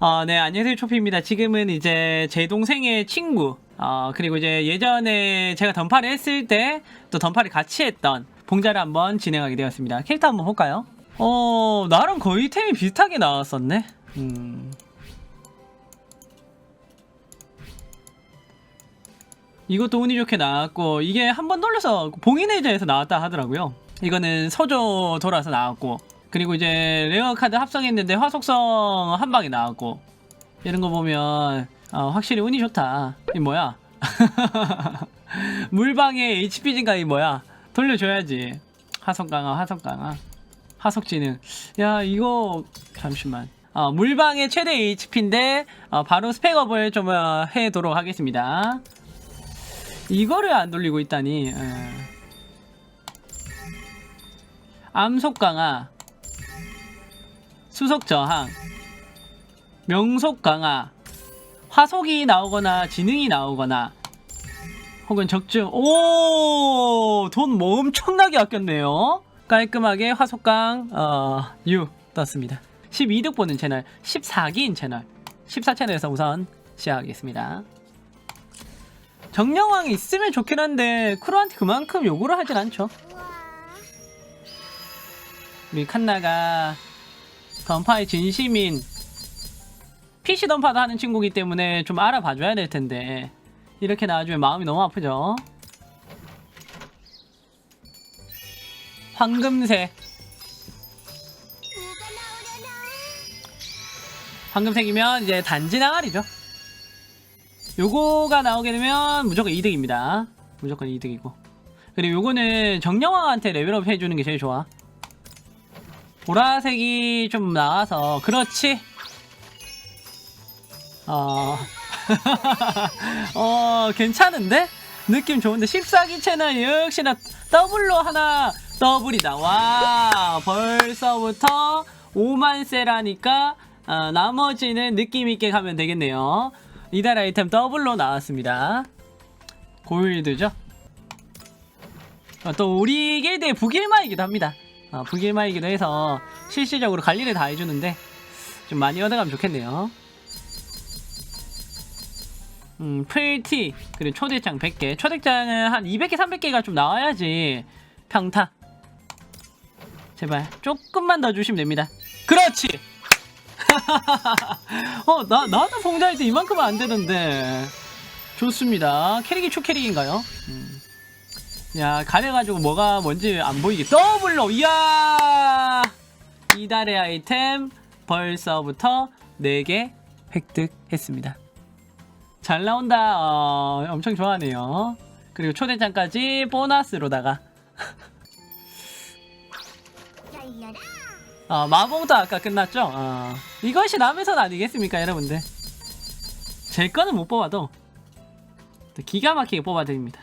어, 네, 안녕하세요. 초피입니다. 지금은 이제 제 동생의 친구, 어, 그리고 이제 예전에 제가 던파를 했을 때 또 던파를 같이 했던 봉자를 한번 진행하게 되었습니다. 캐릭터 한번 볼까요? 어, 나랑 거의 템이 비슷하게 나왔었네. 음. 이것도 운이 좋게 나왔고, 이게 한 번 돌려서 봉인의자에서 나왔다 하더라고요. 이거는 서조 돌아서 나왔고, 그리고 이제 레어 카드 합성했는데 화속성 한 방에 나왔고, 이런 거 보면, 어, 확실히 운이 좋다. 이 뭐야? 물방에 HP 증가 이 뭐야? 돌려줘야지. 화속 강화, 화속 강화. 화속 지능. 야, 이거, 잠시만. 어, 물방의 최대 HP인데, 어, 바로 스펙업을 좀 어, 해도록 하겠습니다. 이거를 안 돌리고 있다니. 에. 암속 강화. 수속 저항. 명속 강화. 화속이 나오거나 지능이 나오거나 혹은 적중. 오 돈 뭐 엄청나게 아꼈네요. 깔끔하게 화속강 어, U 떴습니다. 12득 보는 채널 14기인 채널. 14채널에서 우선 시작하겠습니다. 정령왕이 있으면 좋긴 한데 크루한테 그만큼 요구를 하진 않죠. 우리 칸나가 던파의 진심인 PC 던파도 하는 친구기 때문에 좀 알아봐줘야 될 텐데 이렇게 나와주면 마음이 너무 아프죠. 황금색 황금색이면 이제 단지 나가리죠. 요거가 나오게 되면 무조건 이득입니다. 무조건 이득이고 그리고 요거는 정령왕한테 레벨업 해주는 게 제일 좋아. 보라색이 좀 나와서 그렇지 어, 어, 괜찮은데? 느낌 좋은데 14기 채널 역시나 더블로 하나 더블이다. 와, 벌써부터 5만세라니까 어, 나머지는 느낌 있게 가면 되겠네요. 이달 아이템 더블로 나왔습니다. 고일드죠? 어, 또 우리 길드의 북일마이기도 합니다. 어, 북일마이기도 해서 실질적으로 관리를 다 해주는데 좀 많이 얻어가면 좋겠네요. 음, 풀티 그리고 초대장 100개. 초대장은 한 200개 300개가 좀 나와야지. 평타. 제발 조금만 더 주시면 됩니다. 그렇지! 어 나 나도 봉자할 때 이만큼은 안 되던데. 좋습니다. 캐릭이 초캐릭인가요? 음. 야 가려가지고 뭐가 뭔지 안 보이게 더블로 이야 이달의 아이템 벌써부터 4개 획득했습니다 잘 나온다. 어, 엄청 좋아하네요. 그리고 초대장까지 보너스로다가 어, 마봉도 아까 끝났죠? 어, 이것이 남의 선 아니겠습니까, 여러분들? 제 거는 못 뽑아도 또 기가 막히게 뽑아드립니다.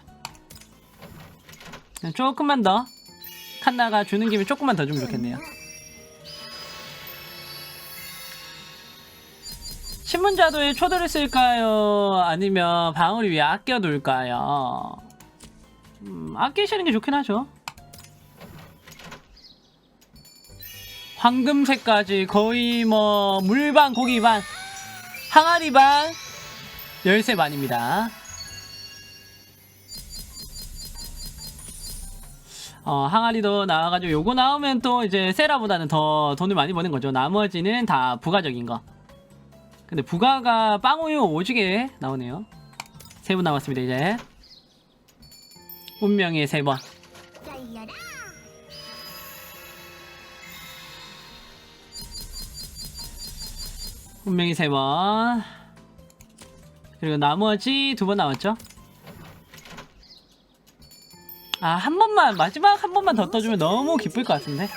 그냥 조금만 더 칸나가 주는 김에 조금만 더 주면 좋겠네요. 신문자도에 초도를 쓸까요? 아니면 방울 위에 아껴둘까요? 음, 아끼시는 게 좋긴 하죠. 황금색까지 거의 뭐 물반 고기 반 항아리 반 열쇠 반입니다. 어, 항아리도 나와가지고 요거 나오면 또 이제 세라보다는 더 돈을 많이 버는 거죠. 나머지는 다 부가적인 거. 근데 부가가 빵우유 오지게 나오네요. 세 분 남았습니다 이제. 운명의 세 번. 운명의 세 번. 그리고 나머지 두 번 남았죠. 아, 한 번만, 마지막 한 번만 더 떠주면 너무 기쁠 것 같은데.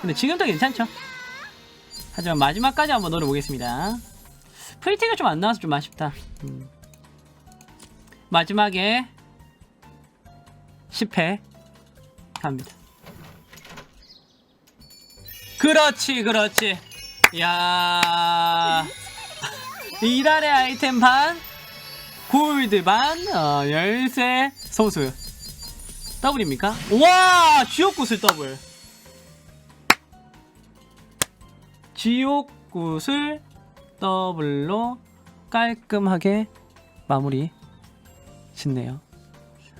근데 지금도 괜찮죠? 하지만 마지막까지 한번 노려보겠습니다. 프리티가 좀 안 나와서 좀 아쉽다. 음. 마지막에 10회 갑니다. 그렇지, 그렇지. 야 이달의 아이템 반, 골드 반, 어, 열쇠 소수. 더블입니까? 와, 지옥구슬 더블. 지옥구슬 더블로 깔끔하게 마무리 짓네요.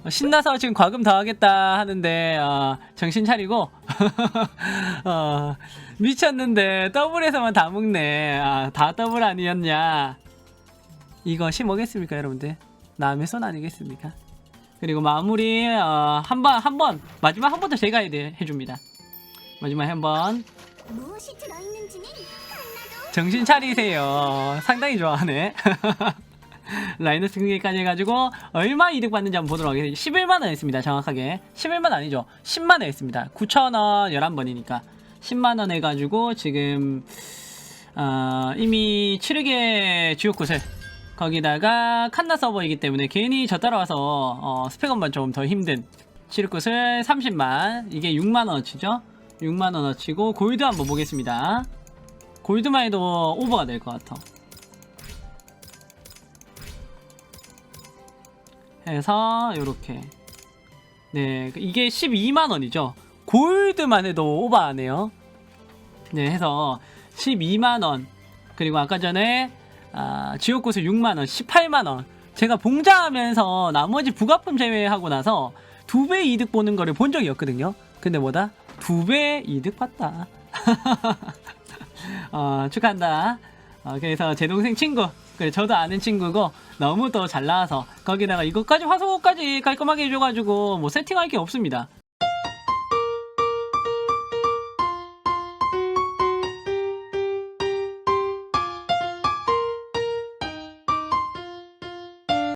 어, 신나서 지금 과금 더 하겠다 하는데 어, 정신 차리고 어, 미쳤는데 더블에서만 다 먹네. 아, 다 더블 아니었냐? 이거 심어겠습니까, 여러분들? 남의 손 아니겠습니까? 그리고 마무리 어, 한번 한 번 마지막 한 번 더 제가 해, 해줍니다. 마지막 한번 무엇이 들어있는지는 하나도 정신 차리세요. 상당히 좋아하네. 라이너스 승리까지 해가지고 얼마 이득 받는지 한번 보도록 하겠습니다. 11만 원 했습니다. 정확하게 11만 아니죠. 10만 원 했습니다. 9천 원 11번이니까 10만 원 해가지고 지금 어, 이미 7개 주요굿을 거기다가 칸나 서버이기 때문에 괜히 저 따라와서 어, 스펙업만 좀 더 힘든 치르굿을 30만 이게 6만 원어치죠? 6만 원어치고 골드 한번 보겠습니다. 골드만 해도 오버가 될 것 같아. 해서 요렇게. 네 이게 12만 원이죠? 골드만 해도 오버하네요. 네 해서 12만 원. 그리고 아까 전에 아, 지옥꽃을 6만 원 18만 원. 제가 봉자하면서 나머지 부가품 제외하고 나서 두 배 이득 보는 거를 본 적이 없거든요. 근데 뭐다? 두 배 이득 봤다. 어, 축하한다. 어, 그래서 제 동생 친구 그래 저도 아는 친구고 너무 또 잘 나와서 거기다가 이것까지 화소까지 깔끔하게 해줘가지고 뭐 세팅할 게 없습니다